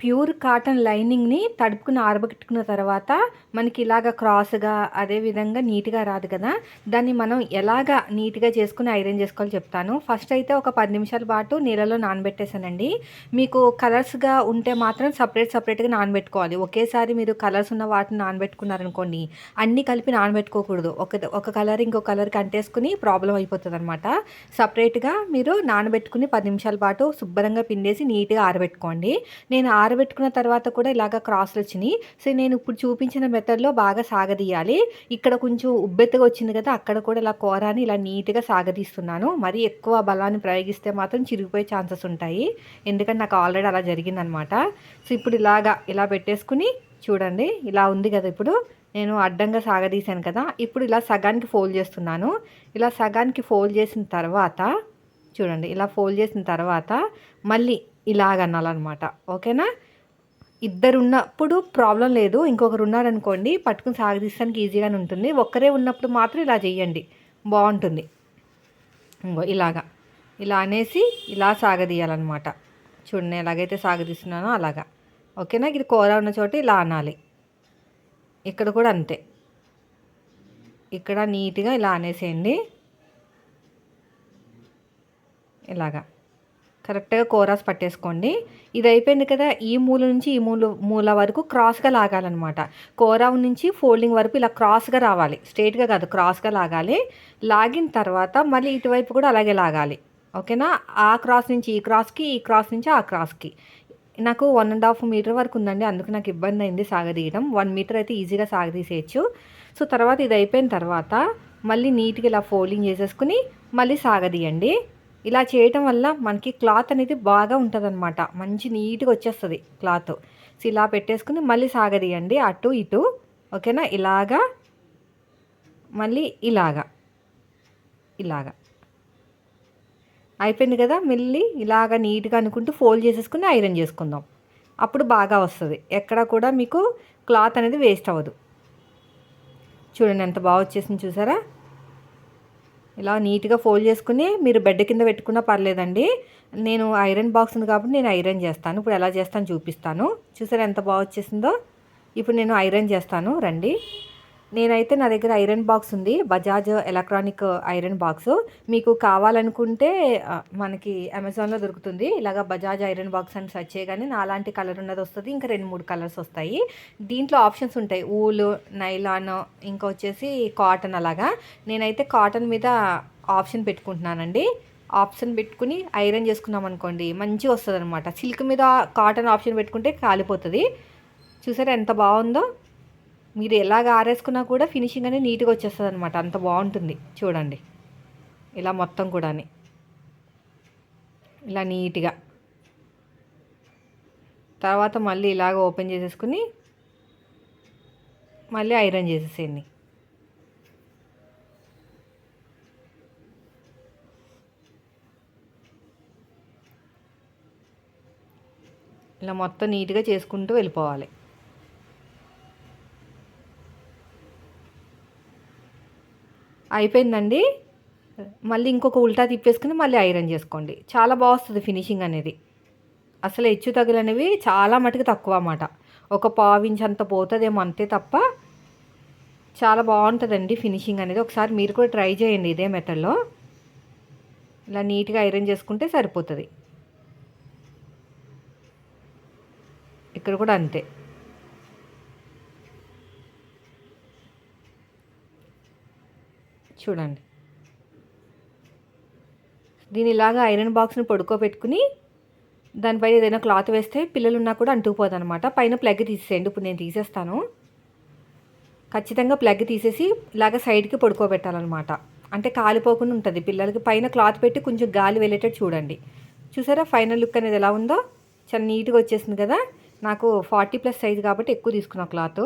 Pure cotton లైనింగ్ని తడుపుకుని ఆరబెట్టుకున్న తర్వాత మనకి ఇలాగ క్రాస్గా అదే విధంగా నీట్గా రాదు కదా. దాన్ని మనం ఎలాగ నీట్గా చేసుకుని ఐరన్ చేసుకోవాలో చెప్తాను. ఫస్ట్ అయితే ఒక పది నిమిషాల పాటు నీళ్ళలో నానబెట్టేసానండి మీకు కలర్స్గా ఉంటే మాత్రం సపరేట్ సపరేట్గా నానబెట్టుకోవాలి. ఒకేసారి మీరు కలర్స్ ఉన్న వాటిని నానబెట్టుకున్నారనుకోండి అన్నీ కలిపి నానబెట్టుకోకూడదు. ఒక ఒక కలర్ ఇంకో కలర్కి అంటేసుకుని ప్రాబ్లం అయిపోతుంది అనమాట సపరేట్గా మీరు నానబెట్టుకుని పది నిమిషాల పాటు శుభ్రంగా పిండేసి నీట్గా ఆరబెట్టుకోండి. నేను ఆరబెట్టుకున్న తర్వాత కూడా ఇలాగ క్రాస్లు వచ్చినాయి. సో నేను ఇప్పుడు చూపించిన మెథడ్లో బాగా సాగదీయాలి. ఇక్కడ కొంచెం ఉబ్బెత్తగా వచ్చింది కదా అక్కడ కూడా ఇలా కూరని ఇలా నీట్గా సాగదీస్తున్నాను. మరీ ఎక్కువ బలాన్ని ప్రయోగిస్తే మాత్రం చిరిగిపోయే ఛాన్సెస్ ఉంటాయి. ఎందుకంటే నాకు ఆల్రెడీ అలా జరిగిందనమాట. సో ఇప్పుడు ఇలాగా ఇలా పెట్టేసుకుని చూడండి ఇలా ఉంది కదా ఇప్పుడు. నేను అడ్డంగా సాగదీశాను కదా. ఇప్పుడు ఇలా సగానికి ఫోల్డ్ చేస్తున్నాను. ఇలా సగానికి ఫోల్డ్ చేసిన తర్వాత చూడండి ఇలా ఫోల్డ్ చేసిన తర్వాత మళ్ళీ ఇలాగ అనాలన్నమాట ఓకేనా? ఇద్దరు ఉన్నప్పుడు ప్రాబ్లం లేదు. ఇంకొకరు ఉన్నారనుకోండి పట్టుకుని సాగదీస్తానికి ఈజీగానే ఉంటుంది. ఒక్కరే ఉన్నప్పుడు మాత్రం ఇలా చేయండి బాగుంటుంది. ఇంకో ఇలాగా. ఇలా అనేసి ఇలా సాగదీయాలన్నమాట. చూడండి ఎలాగైతే సాగదీస్తున్నానో అలాగా. ఓకేనా? ఇది కూర ఉన్న చోట ఇలా అనాలి. ఇక్కడ కూడా అంతే. ఇక్కడ నీట్గా ఇలా అనేసేయండి. ఇలాగా. కరెక్ట్గా కోరాస్ పట్టేసుకోండి. ఇది అయిపోయింది కదా ఈ మూల నుంచి ఈ మూల మూల వరకు క్రాస్గా లాగాలన్నమాట. కోరా నుంచి ఫోల్డింగ్ వరకు ఇలా క్రాస్గా రావాలి. స్ట్రేట్గా కాదు క్రాస్గా లాగాలి. లాగిన తర్వాత మళ్ళీ ఇటువైపు కూడా అలాగే లాగాలి. ఓకేనా? ఆ క్రాస్ నుంచి ఈ క్రాస్కి ఈ క్రాస్ నుంచి ఆ క్రాస్కి. నాకు వన్ అండ్ హాఫ్ మీటర్ వరకు ఉందండి. అందుకు నాకు ఇబ్బంది అయింది సాగదీయడం. వన్ మీటర్ అయితే ఈజీగా సాగదీసేయచ్చు. సో తర్వాత ఇది అయిపోయిన తర్వాత మళ్ళీ నీట్గా ఇలా ఫోల్డింగ్ చేసేసుకుని మళ్ళీ సాగదీయండి. ఇలా చేయటం వల్ల మనకి క్లాత్ అనేది బాగా ఉంటుందన్నమాట. మంచి నీట్గా వచ్చేస్తుంది క్లాత్. సో ఇలా పెట్టేసుకుని మళ్ళీ సాగదీయండి. అటు ఇటు. ఓకేనా? ఇలాగా. మళ్ళీ ఇలాగా. ఇలాగా. అయిపోయింది కదా? మళ్ళీ ఇలాగ నీట్గా అనుకుంటూ ఫోల్డ్ చేసేసుకుని ఐరన్ చేసుకుందాం. అప్పుడు బాగా వస్తుంది. ఎక్కడ కూడా మీకు క్లాత్ అనేది వేస్ట్ అవ్వదు. చూడండి ఎంత బాగా వచ్చేసింది చూసారా? ఇలా నీట్గా ఫోల్డ్ చేసుకుని మీరు బెడ్ కింద పెట్టుకున్నా పర్లేదండి. నేను ఐరన్ బాక్స్ ఉంది కాబట్టి నేను ఐరన్ చేస్తాను. ఇప్పుడు ఎలా చేస్తాను చూపిస్తాను. చూసారా ఎంత బాగా వచ్చేసిందో? ఇప్పుడు నేను ఐరన్ చేస్తాను. రండి. నేనైతే నా దగ్గర ఐరన్ బాక్స్ ఉంది. Bajaj electronic iron box. మీకు కావాలనుకుంటే మనకి అమెజాన్లో దొరుకుతుంది. ఇలాగ బజాజ్ ఐరన్ బాక్స్ అని సెర్చ్ చేయగానే నా అలాంటి కలర్ ఉన్నది వస్తుంది. ఇంకా రెండు మూడు కలర్స్ వస్తాయి. దీంట్లో ఆప్షన్స్ ఉంటాయి. ఊలు నైలాన్ ఇంకా వచ్చేసి కాటన్ అలాగా. నేనైతే కాటన్ మీద ఆప్షన్ పెట్టుకుంటున్నానండి. ఆప్షన్ పెట్టుకుని ఐరన్ చేసుకున్నాం అనుకోండి మంచిగా వస్తుంది అనమాట సిల్క్ మీద కాటన్ ఆప్షన్ పెట్టుకుంటే కాలిపోతుంది. చూసారా ఎంత బాగుందో? మీరు ఎలాగ ఆరేసుకున్నా కూడా ఫినిషింగ్ అనేది నీట్గా వచ్చేస్తుంది అనమాట అంత బాగుంటుంది. చూడండి. ఇలా మొత్తం కూడా ఇలా నీట్గా తర్వాత మళ్ళీ ఇలాగ ఓపెన్ చేసేసుకుని మళ్ళీ ఐరన్ చేసేసేయండి. ఇలా మొత్తం నీట్గా చేసుకుంటూ వెళ్ళిపోవాలి. అయిపోయిందండి. మళ్ళీ ఇంకొక ఉల్టా తిప్పేసుకుని మళ్ళీ ఐరన్ చేసుకోండి. చాలా బాగుస్తుంది ఫినిషింగ్ అనేది. అసలు హెచ్చు తగులు అనేవి చాలా మటుకు తక్కువ అన్నమాట. ఒక పావించి అంత పోతుందేమో అంతే తప్ప చాలా బాగుంటుందండి ఫినిషింగ్ అనేది. ఒకసారి మీరు కూడా ట్రై చేయండి ఇదే మెథడ్లో ఇలా నీట్గా ఐరన్ చేసుకుంటే సరిపోతుంది. ఇక్కడ కూడా అంతే. చూడండి. దీని ఇలాగా ఐరన్ బాక్స్ని పడుకోబెట్టుకుని దానిపైన ఏదైనా క్లాత్ వేస్తే పిల్లలు ఉన్నా కూడా అంటుకుపోదు అనమాట పైన ప్లగ్ తీసేయండి. ఇప్పుడు నేను తీసేస్తాను. ఖచ్చితంగా ప్లగ్ తీసేసి ఇలాగ సైడ్కి పడుకోబెట్టాలన్నమాట. అంటే కాలిపోకుండా ఉంటుంది. పిల్లలకి పైన క్లాత్ పెట్టి కొంచెం గాలి వెళ్ళేటట్టు చూడండి. చూసారా? ఫైనల్ లుక్ అనేది ఎలా ఉందో? చాలా నీట్గా వచ్చేసింది కదా? నాకు ఫార్టీ ప్లస్ సైజ్ కాబట్టి ఎక్కువ తీసుకున్నా క్లాత్.